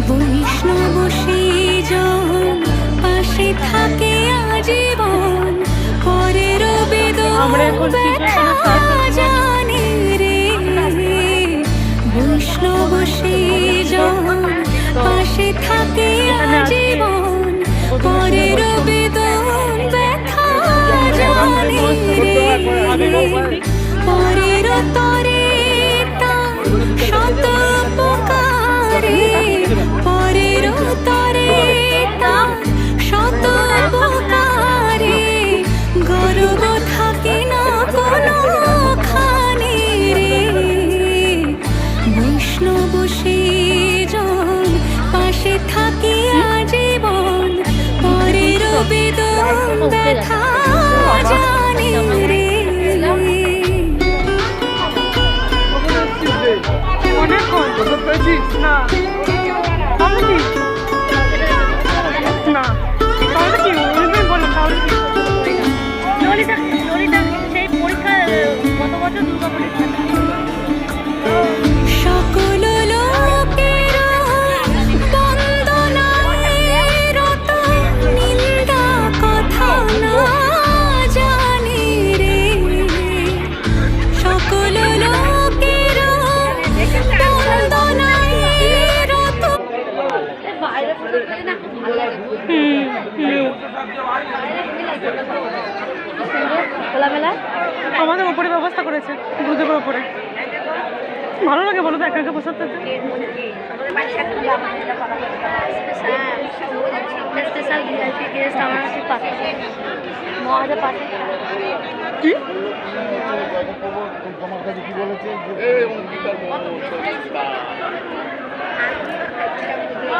বৈষ্ণব সে বেদন ব্যথা জানি রে অনেক কম বুঝতে পারছিস না। আমাদের উপরে ব্যবস্থা করেছে গুরুদেবের উপরে। ভালো লাগে বলো তো একা একা প্রসাদ কি?